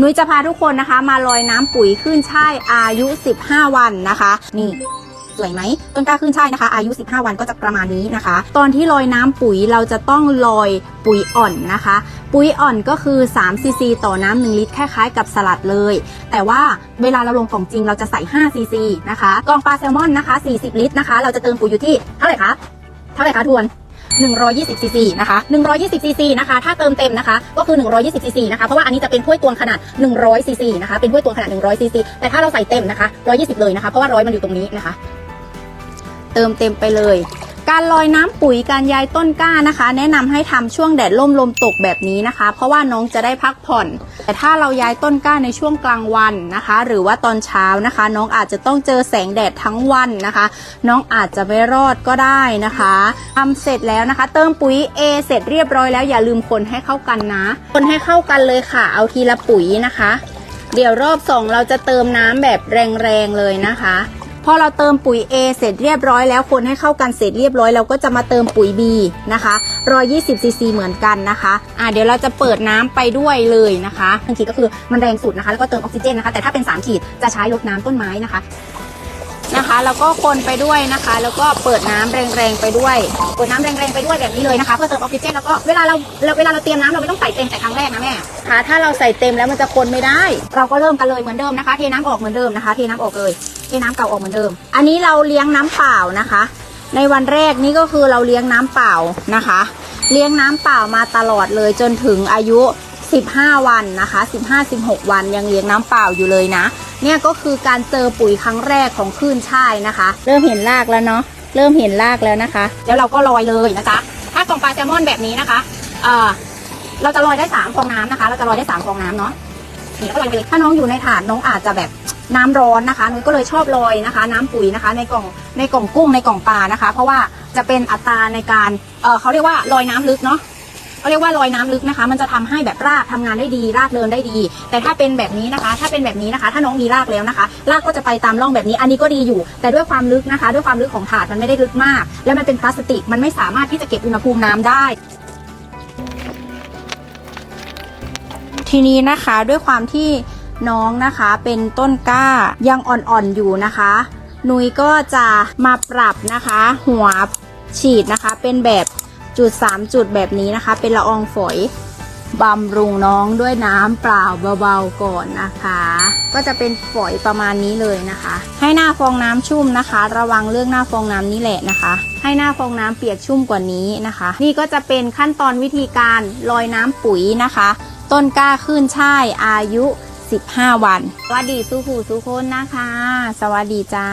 นุ้ยจะพาทุกคนนะคะ มาลอยน้ำปุ๋ยขึ้นช่ายอายุ 15 วันนะคะ นี่สวยไหมต้นกล้าขึ้นช่ายนะคะ อายุ 15 วันก็จะประมาณนี้นะคะ ตอนที่ลอยน้ำปุ๋ยเราจะต้องลอยปุ๋ยอ่อนนะคะ ปุ๋ยอ่อนก็คือ3ซีซีต่อน้ำ1ลิตรคล้ายๆกับสลัดเลย แต่ว่าเวลาเราลงกล่องจริงเราจะใส่5ซีซีนะคะกล่องปลาแซลมอนนะคะ 40 ลิตรนะคะ เราจะเติมปุ๋ยอยู่ที่เท่าไหร่คะเท่าไหร่คะทวน 120ซีซีนะคะ120ซีซีนะคะถ้าเติมเต็มนะคะก็คือ 120ซีซีนะคะเพราะว่าอันนี้จะเป็นถ้วยตวงขนาด 100ซีซีนะคะเป็นถ้วยตวงขนาด 100ซีซีแต่ถ้าเราใส่เต็มนะคะ120 เลยนะคะเพราะว่าร้อยมันอยู่ตรงนี้นะคะ เติมเต็มไปเลย การลอยน้ำปุ๋ยการย้ายต้นกล้านะคะ แนะนำให้ทำช่วงแดดล่มลมตกแบบนี้นะคะ เพราะว่าน้องจะได้พักผ่อน แต่ถ้าเราย้ายต้นกล้าในช่วงกลางวันนะคะ หรือว่าตอนเช้านะคะ น้องอาจจะต้องเจอแสงแดดทั้งวันนะคะ น้องอาจจะไม่รอดก็ได้นะคะทำเสร็จแล้วนะคะ เติมปุ๋ย A เสร็จเรียบร้อยแล้วอย่าลืมคนให้เข้ากันนะ คนให้เข้ากันเลยค่ะ เอาทีละปุ๋ยนะคะ เดี๋ยวรอบสองเราจะเติมน้ำแบบแรงๆเลยนะคะ พอเราเติมปุ๋ย A เสร็จเรียบร้อยแล้วคนให้เข้ากันเสร็จเรียบร้อยเราก็จะมาเติมปุ๋ย B นะคะ120ซีซีเหมือนกันนะคะอ่าเดี๋ยวเราจะเปิดน้ำไปด้วยเลยนะคะหนึ่งขีดก็คือมันแรงสุดนะคะ แล้วก็เติมออกซิเจนนะคะ แต่ถ้าเป็น3ขีดจะใช้ลดน้ำต้นไม้นะคะ นะคะ แล้วก็คนไปด้วยนะคะ แล้วก็เปิดน้ำแรงๆไปด้วยเปิดน้ำแรงๆไปด้วยแบบนี้เลยนะคะ เพื่อเติมออกซิเจนแล้วก็เวลาเราเวลาเราเตรียมน้ำเราไม่ต้องใส่เต็มแต่ครั้งแรกนะแม่ค่ะถ้าเราใส่เต็มแล้วมันจะคนไม่ได้ เราก็เริ่มกันเลยเหมือนเดิมนะคะเทน้ำออกเหมือนเดิมนะคะเทน้ำออกเลยเทน้ำเก่าออกเหมือนเดิม อันนี้เราเลี้ยงน้ำเปล่านะคะ ในวันแรกนี่ก็คือเราเลี้ยงน้ำเปล่านะคะ เลี้ยงน้ำเปล่ามาตลอดเลยจนถึงอายุ 15 วันนะคะ 15-16 วันยังเลี้ยงน้ำเปล่าอยู่เลยนะ เนี่ยก็คือการเจอปุ๋ยครั้งแรกของคลื่นช่ายนะคะ เริ่มเห็นรากแล้วเนาะเริ่มเห็นรากแล้วนะคะ แล้วเราก็ลอยเลยนะจ๊ะถ้ากล่องปลาแซลมอนแบบนี้นะคะเอ่อเราจะลอยได้สามฟองน้ำนะคะ เราจะลอยได้สามฟองน้ำเนาะนี่ก็ลอยไปเลยถ้าน้องอยู่ในถาดน้องอาจจะแบบน้ำร้อนนะคะนุ้ยก็เลยชอบลอยนะคะ น้ำปุ๋ยนะคะ ในกล่องในกล่องกุ้งในกล่องปลานะคะ เพราะว่าจะเป็นอัตราในการเออเขาเรียกว่าลอยน้ำลึกเนาะ เขาเรียกว่าลอยน้ำลึกนะคะ มันจะทำให้แบบรากทำงานได้ดี รากเดินได้ดี แต่ถ้าเป็นแบบนี้นะคะ ถ้าเป็นแบบนี้นะคะ ถ้าน้องมีรากแล้วนะคะ รากก็จะไปตามร่องแบบนี้ อันนี้ก็ดีอยู่ แต่ด้วยความลึกนะคะ ด้วยความลึกของถาดมันไม่ได้ลึกมาก แล้วมันเป็นพลาสติก มันไม่สามารถที่จะเก็บอุณหภูมิน้ำได้ทีนี้นะคะด้วยความที่น้องนะคะเป็นต้นกล้ายังอ่อนๆอยู่นะคะ นุ้ยก็จะมาปรับนะคะ หัวฉีดนะคะเป็นแบบ จุด3จุดแบบนี้นะคะ เป็นละอองฝอยบำรุงน้องด้วยน้ำเปล่าเบาๆก่อนนะคะ ก็จะเป็นฝอยประมาณนี้เลยนะคะ ให้หน้าฟองน้ำชุ่มนะคะ ระวังเรื่องหน้าฟองน้ำนี่แหละนะคะ ให้หน้าฟองน้ำเปียกชุ่มกว่านี้นะคะ นี่ก็จะเป็นขั้นตอนวิธีการลอยน้ำปุ๋ยนะคะ ต้นกล้าขึ้นช่ายอายุ 15 วัน สวัสดีสู้ผู้สู้คนนะคะ สวัสดีจ้า